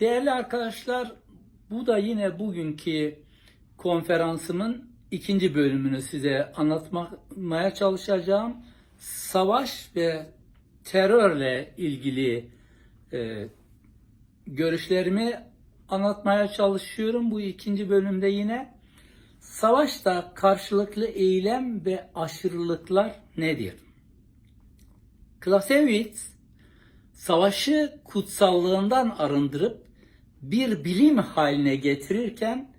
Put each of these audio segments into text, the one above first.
Değerli arkadaşlar, bu da yine bugünkü konferansımın ikinci bölümünü size anlatmaya çalışacağım. Savaş ve terörle ilgili e, görüşlerimi anlatmaya çalışıyorum bu ikinci bölümde yine. Savaşta karşılıklı eylem ve aşırılıklar nedir? Clausewitz, savaşı kutsallığından arındırıp bir bilim haline getirirken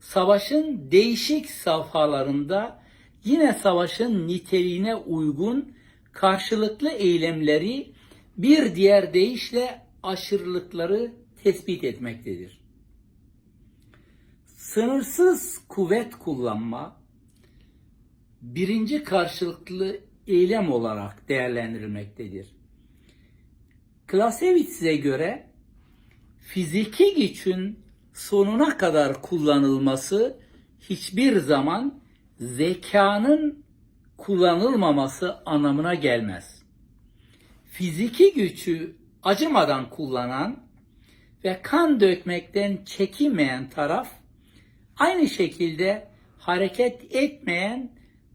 savaşın değişik safhalarında yine savaşın niteliğine uygun karşılıklı eylemleri bir diğer deyişle aşırılıkları tespit etmektedir. Sınırsız kuvvet kullanma birinci karşılıklı eylem olarak değerlendirilmektedir. Clausewitz'e göre fiziki gücün sonuna kadar kullanılması hiçbir zaman zekanın kullanılmaması anlamına gelmez. Fiziki gücü acımadan kullanan ve kan dökmekten çekinmeyen taraf aynı şekilde hareket etmeyen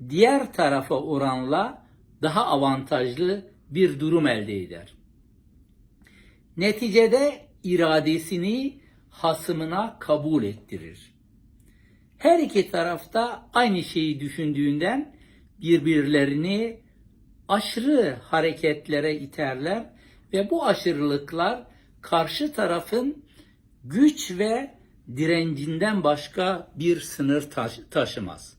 diğer tarafa oranla daha avantajlı bir durum elde eder. Neticede iradesini hasımına kabul ettirir. Her iki tarafta aynı şeyi düşündüğünden birbirlerini aşırı hareketlere iterler ve bu aşırılıklar karşı tarafın güç ve direncinden başka bir sınır taş- taşımaz.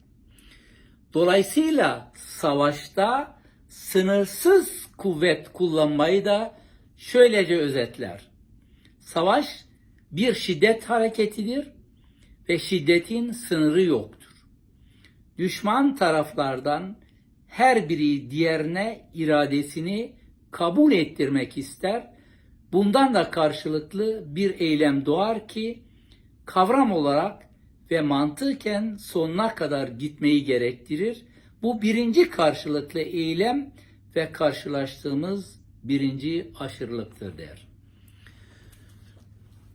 Dolayısıyla savaşta sınırsız kuvvet kullanmayı da şöylece özetler. Savaş bir şiddet hareketidir ve şiddetin sınırı yoktur. Düşman taraflardan her biri diğerine iradesini kabul ettirmek ister. Bundan da karşılıklı bir eylem doğar ki kavram olarak ve mantıken sonuna kadar gitmeyi gerektirir. Bu birinci karşılıklı eylem ve karşılaştığımız birinci aşırılıktır der.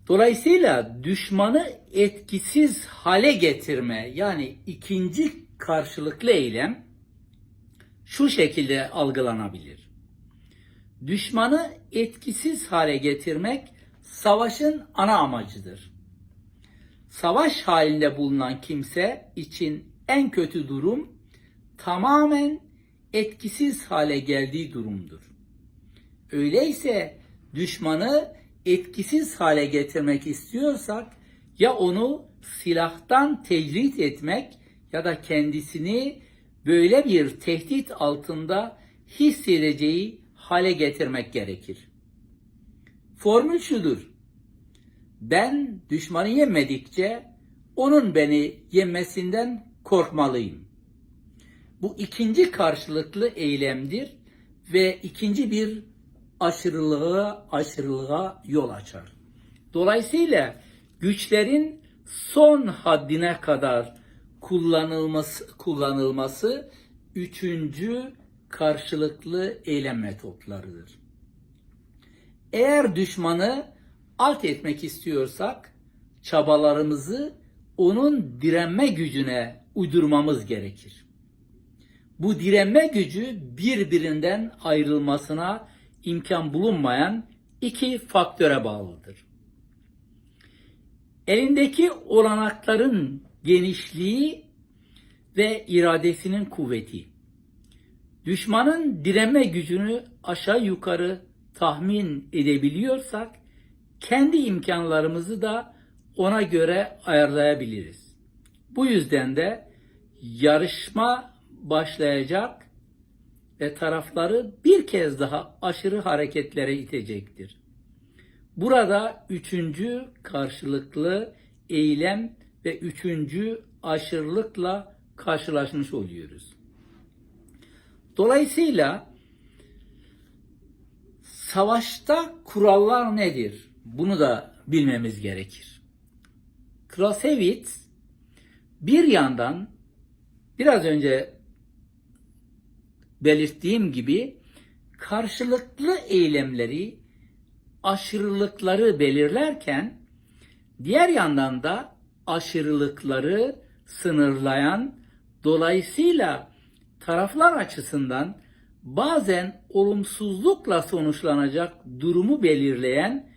Dolayısıyla düşmanı etkisiz hale getirme yani ikinci karşılıklı eylem şu şekilde algılanabilir. Düşmanı etkisiz hale getirmek savaşın ana amacıdır. Savaş halinde bulunan kimse için en kötü durum tamamen etkisiz hale geldiği durumdur. Öyleyse düşmanı etkisiz hale getirmek istiyorsak ya onu silahtan tecrit etmek ya da kendisini böyle bir tehdit altında hissedeceği hale getirmek gerekir. Formül şudur. Ben düşmanı yenmedikçe onun beni yenmesinden korkmalıyım. Bu ikinci karşılıklı eylemdir ve ikinci bir aşırılığa, aşırılığa yol açar. Dolayısıyla güçlerin son haddine kadar kullanılması, kullanılması üçüncü karşılıklı eylem metotlarıdır. Eğer düşmanı alt etmek istiyorsak çabalarımızı onun direnme gücüne uydurmamız gerekir. Bu direnme gücü birbirinden ayrılmasına imkan bulunmayan iki faktöre bağlıdır. Elindeki olanakların genişliği ve iradesinin kuvveti. Düşmanın direnme gücünü aşağı yukarı tahmin edebiliyorsak kendi imkanlarımızı da ona göre ayarlayabiliriz. Bu yüzden de yarışma başlayacak ve tarafları bir kez daha aşırı hareketlere itecektir. Burada üçüncü karşılıklı eylem ve üçüncü aşırılıkla karşılaşmış oluyoruz. Dolayısıyla savaşta kurallar nedir? Bunu da bilmemiz gerekir. Clausewitz bir yandan biraz önce belirttiğim gibi karşılıklı eylemleri aşırılıkları belirlerken diğer yandan da aşırılıkları sınırlayan dolayısıyla taraflar açısından bazen olumsuzlukla sonuçlanacak durumu belirleyen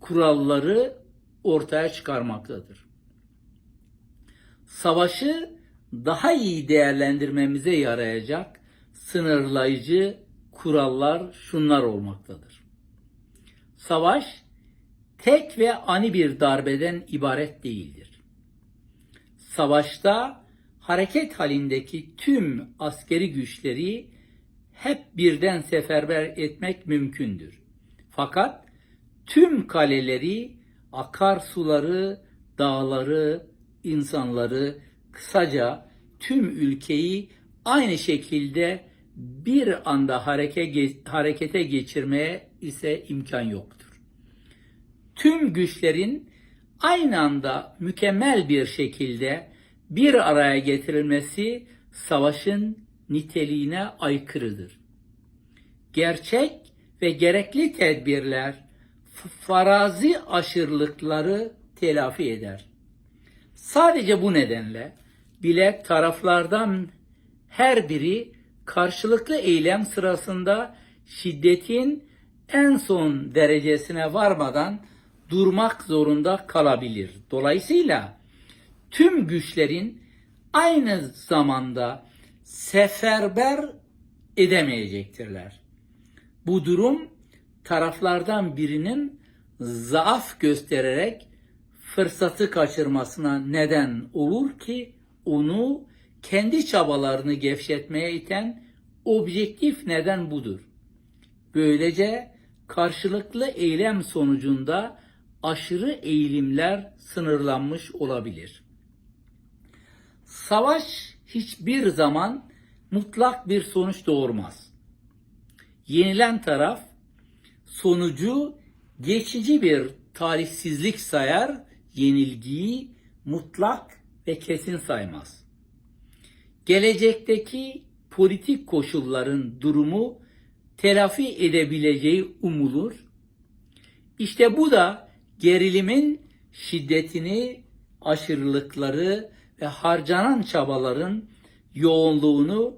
kuralları ortaya çıkarmaktadır. Savaşı daha iyi değerlendirmemize yarayacak sınırlayıcı kurallar şunlar olmaktadır. Savaş tek ve ani bir darbeden ibaret değildir. Savaşta hareket halindeki tüm askeri güçleri hep birden seferber etmek mümkündür. Fakat tüm kaleleri, akarsuları, dağları, insanları, kısaca tüm ülkeyi aynı şekilde bir anda hareke, harekete geçirmeye ise imkan yoktur. Tüm güçlerin aynı anda mükemmel bir şekilde bir araya getirilmesi savaşın niteliğine aykırıdır. Gerçek ve gerekli tedbirler farazi aşırılıkları telafi eder. Sadece bu nedenle bile taraflardan her biri karşılıklı eylem sırasında şiddetin en son derecesine varmadan durmak zorunda kalabilir. Dolayısıyla tüm güçlerin aynı zamanda seferber edemeyecektirler. Bu durum taraflardan birinin zaaf göstererek fırsatı kaçırmasına neden olur ki onu kendi çabalarını gevşetmeye iten objektif neden budur. Böylece karşılıklı eylem sonucunda aşırı eğilimler sınırlanmış olabilir. Savaş hiçbir zaman mutlak bir sonuç doğurmaz. Yenilen taraf sonucu geçici bir talihsizlik sayar, yenilgiyi mutlak ve kesin saymaz. Gelecekteki politik koşulların durumu telafi edebileceği umulur. İşte bu da gerilimin şiddetini, aşırılıkları ve harcanan çabaların yoğunluğunu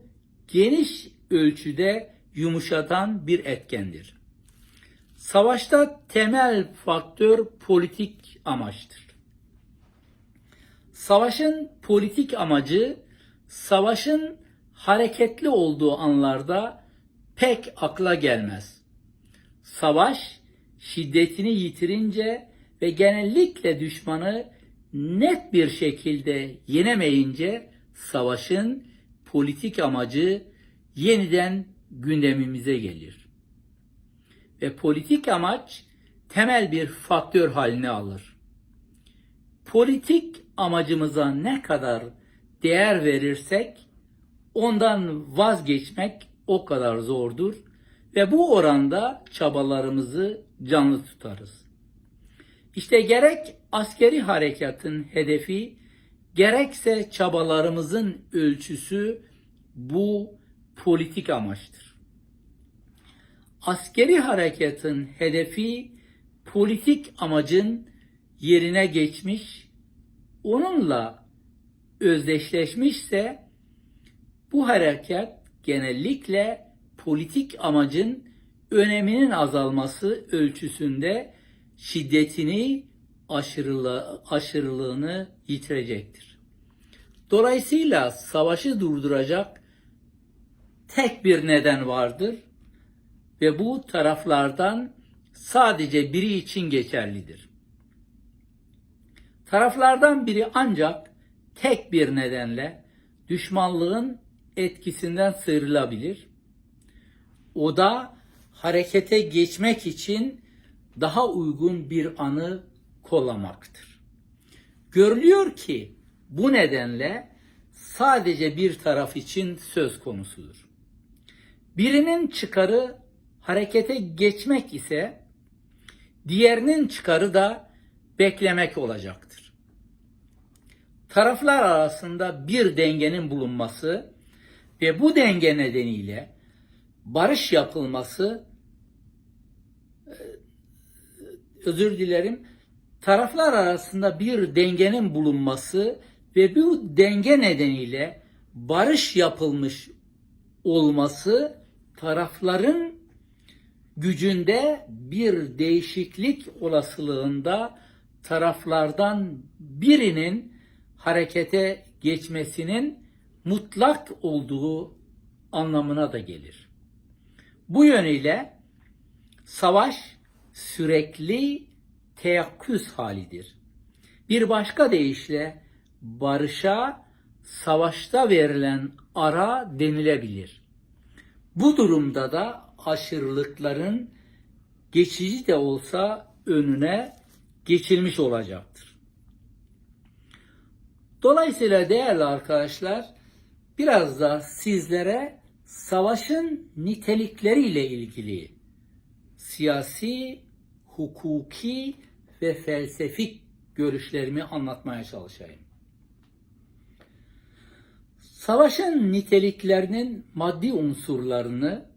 geniş ölçüde yumuşatan bir etkendir. Savaşta temel faktör politik amaçtır. Savaşın politik amacı savaşın hareketli olduğu anlarda pek akla gelmez. Savaş şiddetini yitirince ve genellikle düşmanı net bir şekilde yenemeyince savaşın politik amacı yeniden gündemimize gelir. Ve politik amaç temel bir faktör haline alır. Politik amacımıza ne kadar değer verirsek ondan vazgeçmek o kadar zordur ve bu oranda çabalarımızı canlı tutarız. İşte gerek askeri harekatın hedefi gerekse çabalarımızın ölçüsü bu politik amaçtır. Askeri harekatın hedefi politik amacın yerine geçmiş, onunla özdeşleşmişse bu harekat genellikle politik amacın öneminin azalması ölçüsünde şiddetini, aşırılığı, aşırılığını yitirecektir. Dolayısıyla savaşı durduracak tek bir neden vardır ve bu taraflardan sadece biri için geçerlidir. Taraflardan biri ancak tek bir nedenle düşmanlığın etkisinden sıyrılabilir. O da harekete geçmek için daha uygun bir anı kollamaktır. Görülüyor ki bu nedenle sadece bir taraf için söz konusudur. Birinin çıkarı harekete geçmek ise diğerinin çıkarı da beklemek olacaktır. Taraflar arasında bir dengenin bulunması ve bu denge nedeniyle barış yapılması özür dilerim, taraflar arasında bir dengenin bulunması ve bu denge nedeniyle barış yapılmış olması tarafların gücünde bir değişiklik olasılığında taraflardan birinin harekete geçmesinin mutlak olduğu anlamına da gelir. Bu yönüyle savaş sürekli teyakküz halidir. Bir başka deyişle barışa savaşta verilen ara denilebilir. Bu durumda da aşırılıkların geçici de olsa önüne geçilmiş olacaktır. Dolayısıyla değerli arkadaşlar biraz da sizlere savaşın nitelikleriyle ilgili siyasi, hukuki ve felsefik görüşlerimi anlatmaya çalışayım. Savaşın niteliklerinin maddi unsurlarını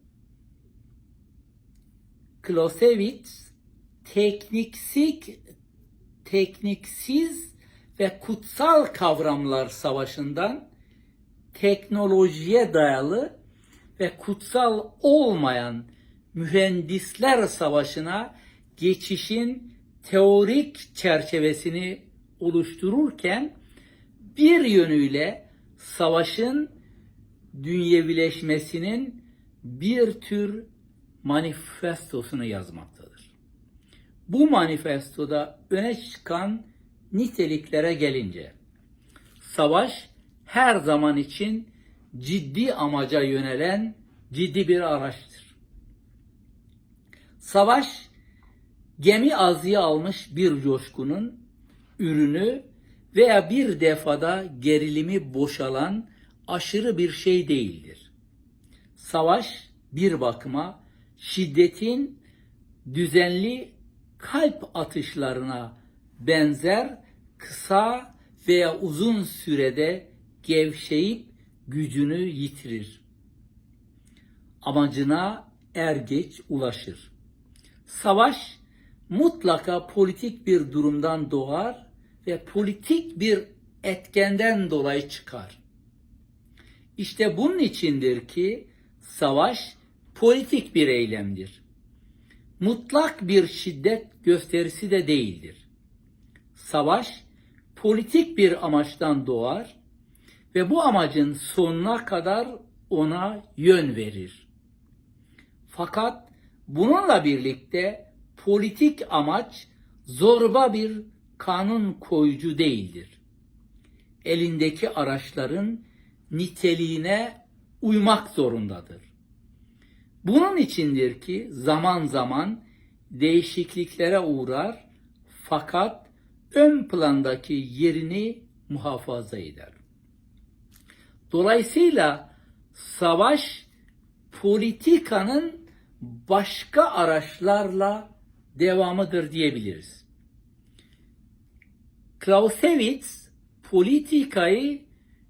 Clausewitz tekniksik, tekniksiz ve kutsal kavramlar savaşından teknolojiye dayalı ve kutsal olmayan mühendisler savaşına geçişin teorik çerçevesini oluştururken bir yönüyle savaşın dünyevileşmesinin bir tür manifestosunu yazmaktadır. Bu manifestoda öne çıkan niteliklere gelince savaş her zaman için ciddi amaca yönelen ciddi bir araçtır. Savaş gemi azıya almış bir coşkunun ürünü veya bir defada gerilimi boşalan aşırı bir şey değildir. Savaş bir bakıma şiddetin düzenli kalp atışlarına benzer kısa veya uzun sürede gevşeyip gücünü yitirir. Amacına er geç ulaşır. Savaş mutlaka politik bir durumdan doğar ve politik bir etkenden dolayı çıkar. İşte bunun içindir ki savaş politik bir eylemdir. Mutlak bir şiddet gösterisi de değildir. Savaş politik bir amaçtan doğar ve bu amacın sonuna kadar ona yön verir. Fakat bununla birlikte politik amaç zorba bir kanun koyucu değildir. Elindeki araçların niteliğine uymak zorundadır. Bunun içindir ki zaman zaman değişikliklere uğrar fakat ön plandaki yerini muhafaza eder. Dolayısıyla savaş politikanın başka araçlarla devamıdır diyebiliriz. Clausewitz politikayı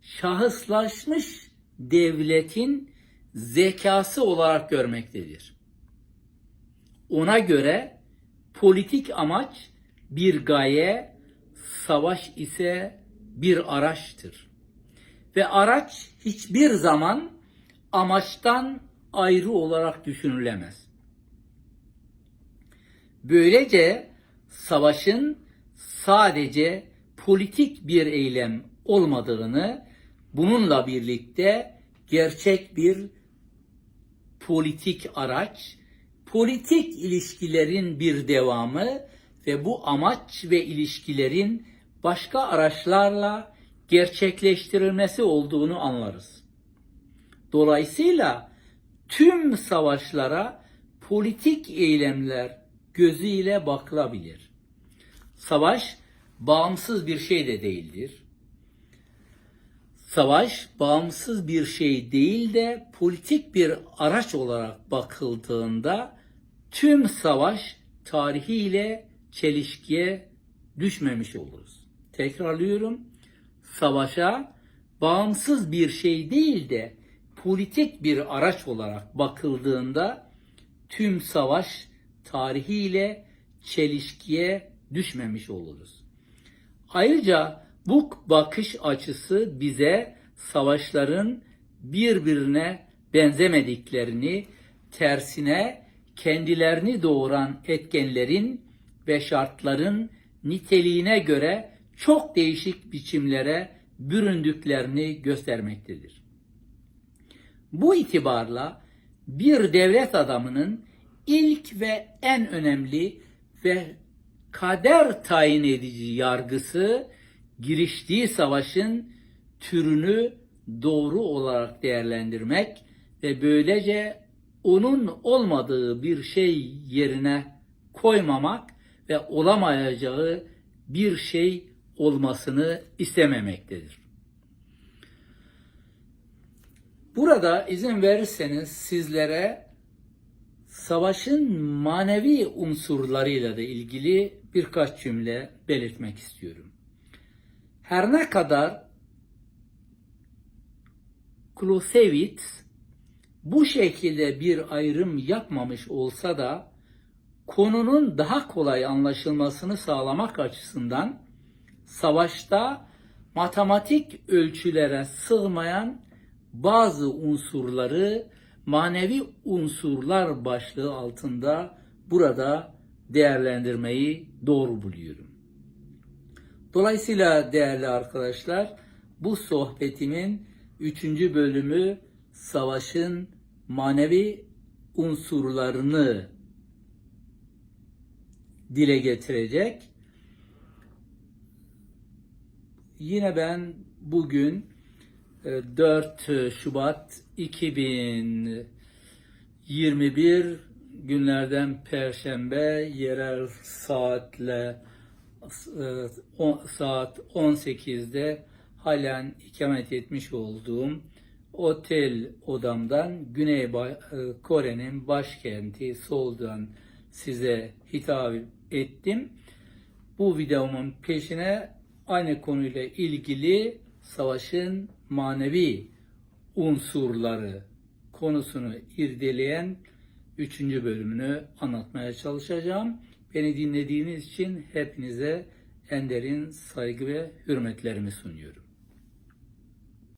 şahıslaşmış devletin zekası olarak görmektedir. Ona göre politik amaç bir gaye, savaş ise bir araçtır. Ve araç hiçbir zaman amaçtan ayrı olarak düşünülemez. Böylece savaşın sadece politik bir eylem olmadığını, bununla birlikte gerçek bir politik araç, politik ilişkilerin bir devamı ve bu amaç ve ilişkilerin başka araçlarla gerçekleştirilmesi olduğunu anlarız. Dolayısıyla tüm savaşlara politik eylemler gözüyle bakılabilir. Savaş bağımsız bir şey de değildir. Savaş bağımsız bir şey değil de politik bir araç olarak bakıldığında tüm savaş tarihiyle çelişkiye düşmemiş oluruz. Tekrarlıyorum. Savaşa bağımsız bir şey değil de politik bir araç olarak bakıldığında tüm savaş tarihiyle çelişkiye düşmemiş oluruz. Ayrıca bu bakış açısı bize savaşların birbirine benzemediklerini, tersine kendilerini doğuran etkenlerin ve şartların niteliğine göre çok değişik biçimlere büründüklerini göstermektedir. Bu itibarla bir devlet adamının ilk ve en önemli ve kader tayin edici yargısı giriştiği savaşın türünü doğru olarak değerlendirmek ve böylece onun olmadığı bir şey yerine koymamak ve olamayacağı bir şey olmasını istememektedir. Burada izin verirseniz sizlere savaşın manevi unsurlarıyla da ilgili birkaç cümle belirtmek istiyorum. Her ne kadar Clausewitz bu şekilde bir ayrım yapmamış olsa da konunun daha kolay anlaşılmasını sağlamak açısından savaşta matematik ölçülere sığmayan bazı unsurları manevi unsurlar başlığı altında burada değerlendirmeyi doğru buluyorum. Dolayısıyla değerli arkadaşlar bu sohbetimin üçüncü bölümü savaşın manevi unsurlarını dile getirecek. Yine ben bugün e, 4 Şubat 2021 günlerden Perşembe yerel saatle e, saat 18'de halen ikamet etmiş olduğum otel odamdan Güney e, Kore'nin başkenti Seul'dan size hitap ettim. Bu videomun peşine aynı konuyla ilgili savaşın manevi unsurları konusunu irdeleyen üçüncü bölümünü anlatmaya çalışacağım. Beni dinlediğiniz için hepinize en derin saygı ve hürmetlerimi sunuyorum.